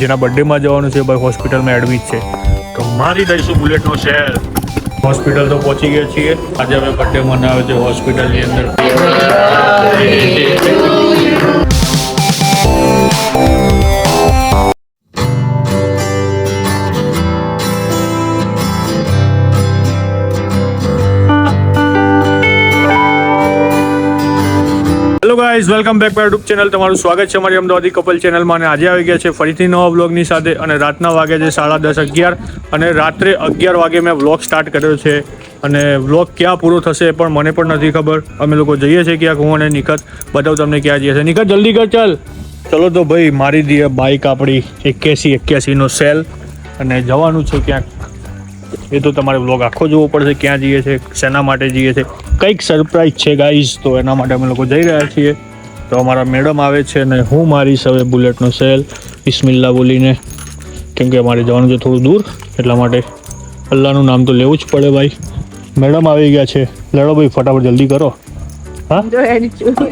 જેના બર્થડેમાં જવાનું છે, ભાઈ હોસ્પિટલમાં એડમિટ છે. તો મારી દઈશું બુલેટનો શહેર હોસ્પિટલ તો પહોંચી ગયા છીએ. આજે અમે બર્થડે મનાવ્યો છે હોસ્પિટલની અંદર. Guys, welcome back my YouTube channel. તમારું સ્વાગત છે અમારી અમદાવાદી કપલ ચેનલમાં અને આજે આવી ગયા છે ફરીથી નવા વ્લોગની સાથે અને રાતના વાગે છે સાડા દસ અગિયાર અને રાત્રે અગિયાર વાગે મેં વ્લોગ સ્ટાર્ટ કર્યો છે અને વ્લોગ ક્યાં પૂરો થશે પણ મને પણ નથી ખબર. અમે લોકો જઈએ છીએ ક્યાંક, હું અને નિખત. બતાવું તમને ક્યાં જઈએ છીએ. નિખત, જલ્દી કર ચાલ. ચલો તો ભાઈ, મારી દઈએ બાઇક આપણી એક્યાસી એક્યાસીનો સેલ અને જવાનું છે ક્યાંક. એ તો તમારે વ્લોગ આખો જોવો પડશે ક્યાં જઈએ છે શેના માટે જઈએ છે કંઈક સરપ્રાઈઝ છે ગાઈઝ, તો એના માટે અમે લોકો જઈ રહ્યા છીએ. તો અમારા મેડમ આવે છે અને હું મારીશ હવે બુલેટનો સેલ. બિસ્મિલ્લા બોલીને. કેમ કે અમારે જવાનું છે થોડું દૂર એટલા માટે અલ્લાહનું નામ તો લેવું જ પડે ભાઈ. મેડમ આવી ગયા છે. લડો ભાઈ ફટાફટ જલ્દી કરો. હા?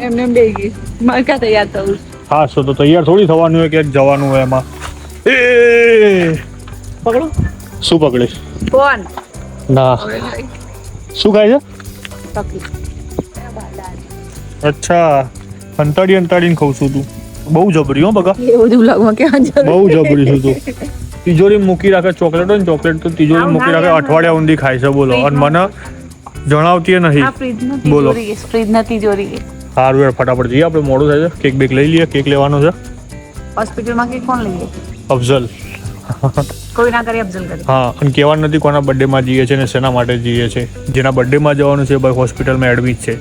એમને એમ ગઈ. મારે તૈયાર થવું હા સો તો તૈયાર થોડી થવાનું હોય ક્યાંક જવાનું હોય એમાં. એ! પકડો. શું પકડીશ? કોણ ના. શું ખાય છે? અચ્છા. અંતાડી અંતાડીને ખાઉં છું તું. બહુ જબરી હો બગા. એ બધું બ્લોગમાં કેવા બહુ જબરી છું તું. તિજોરી મૂકી રાખે ચોકલેટ હોય ને ચોકલેટ તો તિજોરી મૂકી રાખે. અઠવાડિયા ઊંધી ખાય છે બોલો. અને મને જણાવતી નહીં. બોલો. તિજોરી ફ્રીજના તિજોરી સારું યાર ફટાફટ જઈએ આપણે મોડું થાય છે. કેક બેક લઈ લઈએ કેક લેવાનો છે. હોસ્પિટલમાં કેક કોણ લઈએ અફઝલ. કોઈ ના કરી અફઝલ કરી. હા અને કહેવાનું નથી કોના બર્થડેમાં જઈએ છે ને શેના માટે જઈએ છે. જેના બર્થડેમાં જવાનું છે ભાઈ હોસ્પિટલમાં એડમિટ છે.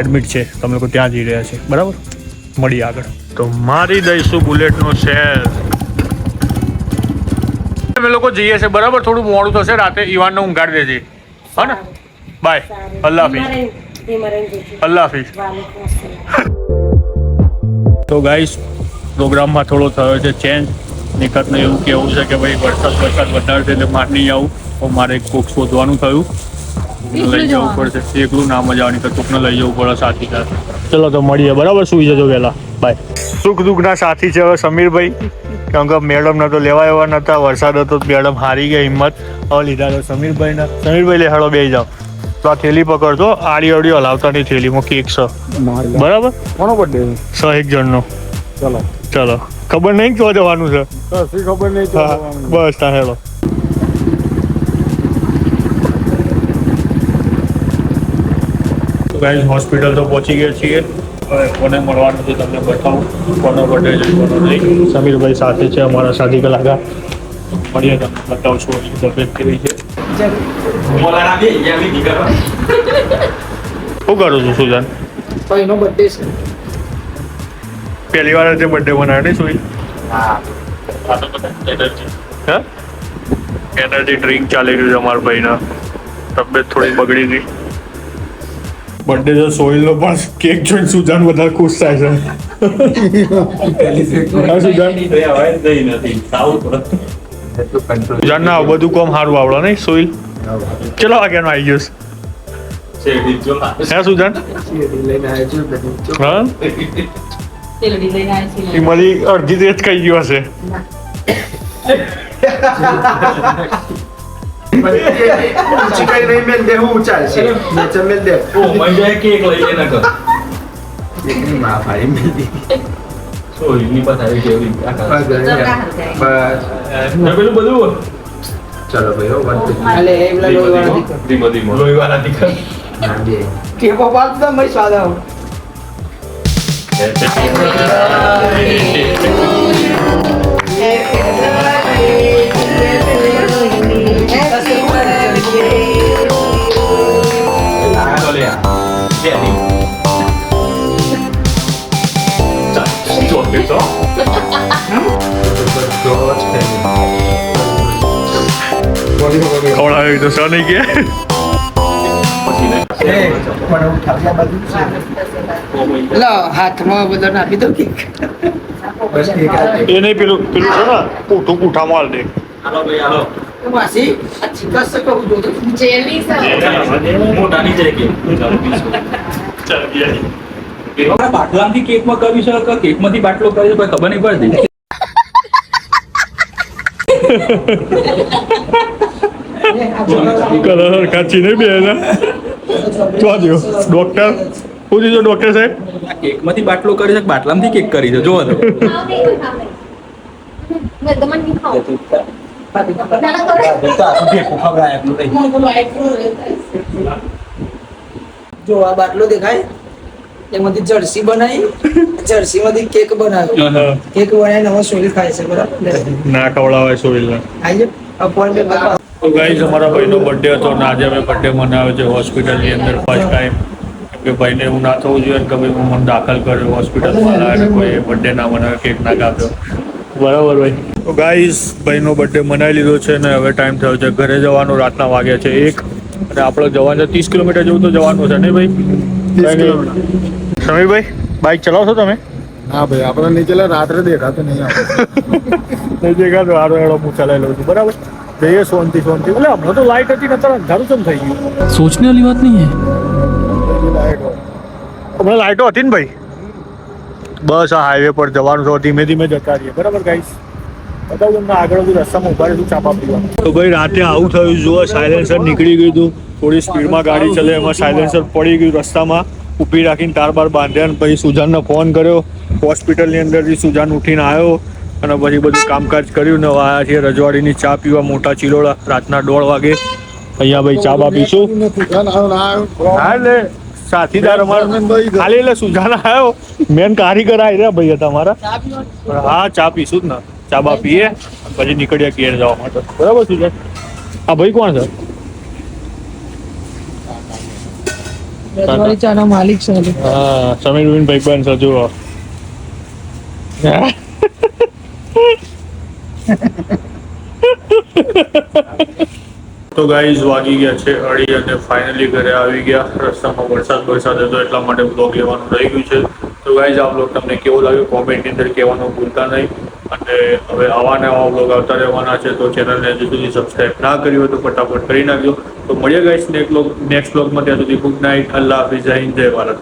એડમિટ છે તમે લોકો ત્યાં જઈ રહ્યા છે. બરાબર? મળીએ આગળ. તો મારી દઈશું બુલેટનો શેર. અમે લોકો જઈએ છે બરાબર? થોડું મોડું થશે રાતે ઈવાનને ઊંઘાડી દેજે. હા ને? બાય. અલ્લાહ હાફિઝ. અલ્લાહ હાફિઝ. તો ગાઈસ પ્રોગ્રામમાં થોડો થયો છે ચેન્જ નિકટને એવું કેવું છે કે ભાઈ વરસાદ વરસાદ વધારે છે એટલે માર નહીં આવું. તો મારે કોક શોધવાનું થયું. લઈ જવું પડશે. એકલું ના મજા આવવાની તો કોકને લઈ જવું પડે સાથી સાથે ચલો તો મળીએ બરાબર? સુઈ જજો વહેલા. બાય સુખ દુઃખના સાથી છે હવે સમીરભાઈ. કેમ કે મેડમને તો લેવા એવા નતા વરસાદ હતો મેડમ હારી ગયા હિંમત હવે લીધા તો સમીરભાઈના. સમીરભાઈ લે હેડો બે જાઓ. તો આ થેલી પકડજો આડી અડી હલાવતા નહીં થેલીમાં કેક છે બરાબર? કોનો બર્થડે છ? એક જણનો. ચલો. ચલો. ખબર નહીં ક્યાં જવાનું છે? ખબર નહીં બસ તા હેલો ગાઈઝ હોસ્પિટલ તો પહોંચી ગયા છીએ. હવે કોને મળવાનું છે તમને બતાવું. કોનો બર્થડે જોઈવાનો નહીં. સમીરભાઈ સાથે છે અમારા સાથી કલાકાર. મળીએ તમને બતાવું છું શું તબિયત કેવી છે. શું કરું છું સુજાન? ભાઈનો બર્થડે છે. પહેલી વાર જે બર્થડે બનાવ્યો નહીં સુઈ હા એનર્જી હા? એનર્જી ડ્રિંક ચાલી રહ્યું છે અમારા ભાઈના. તબિયત થોડી બગડી ગઈ. બર્થડે છે સોહિલનો પણ કેક જોઈને સુજાન વધારે ખુશ થાય છે. સુજાન? ના બધું કોમ સારું આવડે નહીં સોહિલ કેટલા વાગ્યાનો આવી ગયો છે? હે સુજાન? લઈને આવ્યો છું બધી હા એ મારી અડધી જ કહી ગયો હશે. ચિકન નહીં મેલ દે હું ઉચાલ છે નીચે મેલ દે એકની માં ભાઈ મેલ દી બસ ચલો ભાઈ હો વન અલે એ પેલા લોહીવાળા ના બે કે પાલ તો મય સ્વાદ આવ તો ખાઈ તો સર નહીં કે? લો હાથમાં બધા નાખી દો કે? એ નહીં પેલું પેલું છે ને પૂઠું પૂઠામાં માલ દે. માસી આ ચિકન કહું જો જેલી બાટલામાંથી કેકમાં કર્યું છે કે કેકમાંથી બાટલો કર્યો છે ખબર નહીં પડતી. કલર કાચી નહીં બે ને તો દો ડોક્ટર પૂછી જો ડોક્ટર સાહેબ? કેકમાંથી બાટલો કરી છે બાટલામાંથી કેક કરી છે. જોવા દો મેં તમને નહીં જો આ બાટલો દેખાય? એમાંથી જર્સી બનાવી જર્સી માંથી કેક બનાવ્યો. કેક બનાવી નવો સોરી ખાય છે બરાબર? ના ખવડાવાય સોઈલને આજે અપોઇન્ટમેન્ટ તો ગાઈઝ અમારા ભાઈનો બર્થડે હતો અને આજે અમે બર્થડે મનાવ્યો છે હોસ્પિટલની અંદર ફર્સ્ટ ટાઈમ કે ભાઈને એવું ના થવું જોઈએ ને કે ભાઈ હું મને દાખલ કર્યો હોસ્પિટલમાં લાવ્યો કોઈ બર્થડે ના મનાવ્યો કેક ના કાપ્યો. બરાબર ભાઈ. તો ગાઈઝ ભાઈનો બર્થડે મનાવી લીધો છે અને હવે ટાઈમ થયો છે. ઘરે જવાનો રાતના વાગ્યા છે એક. અને આપણે જવાનું છે ત્રીસ કિલોમીટર જેવું તો જવાનું છે નહીં ભાઈ? સમીરભાઈ બાઇક ચલાવશો તમે? હા ભાઈ આપણે નીચે રાત્રે દેખાતું નહીં આપણે નહીં દેખાતો હારો હેડો હું ચલાવી લઉં છું. બરાબર? જઈએ શાંતિ શાંતિ એટલે હમણાં તો લાઇટ હતી ને અત્યારે અંધારું કેમ થઈ ગયું? સોચને વાલી વાત નહીં હે? હમણાં લાઇટો હતી ને ભાઈ. બસ આ હાઈવે પર જવાનું છો ધીમે ધીમે જતા રહીએ. બરાબર ગાઈસ બતાવું તમને આગળ બધું રસ્તામાં ઊભા રહીશું ચાપા પીવા તો ભાઈ રાતે આવું થયું જુઓ સાયલેન્સર નીકળી ગયું હતું. થોડી સ્પીડમાં ગાડી ચલે એમાં સાયલેન્સર પડી ગયું રસ્તામાં. ઊભી રાખીને તાર બાર બાંધ્યા પછી સુજાનને ફોન કર્યો. હોસ્પિટલની અંદરથી સુજાન ઉઠીને આવ્યો. અને પછી બધું કામકાજ કર્યું ને આવ્યા છીએ રજવાડીની ચા પીવા મોટા ચિલોડા. રાતના દોઢ વાગે અહીંયા ભાઈ ચા બા પીશું. હા સાથીદાર અમારો. ખાલી એટલે સુજાન આવ્યો મેન કારીગર આવી રહ્યા ભાઈ તમારા. હા ચા પીશું જ ને. ચા બા પીએ પછી નીકળીએ ઘેર જવા માટે. બરાબર સુજાન આ ભાઈ કોણ છે? રજવાડી ચાના માલિક છે. હા સમીરબેન ભાઈ બન છે જુઓ. તો ગાઈઝ વાગી ગયા છે અડી અને ફાઇનલી ઘરે આવી ગયા. રસ્તામાં વરસાદ વરસાદ હતો એટલા માટે બ્લોગ લેવાનું રહી ગયું છે. તો ગાઈઝ આ બ્લોગ તમને કેવો લાગ્યો? કોમેન્ટની અંદર કહેવાનું ભૂલતા નહીં. અને હવે આવા ને આવા બ્લોગ આવતા રહેવાના છે, તો ચેનલને હજુ સુધી સબસ્ક્રાઈબ ના કર્યું હોય તો ફટાફટ કરી નાખજો. તો મળીએ ગાઈઝ નેક્સ્ટ બ્લોગ નેક્સ્ટ બ્લોગમાં ત્યાં સુધી ગુડ નાઇટ અલ્લાહ હાફિઝ. જય હિન્દ, જય ભારત.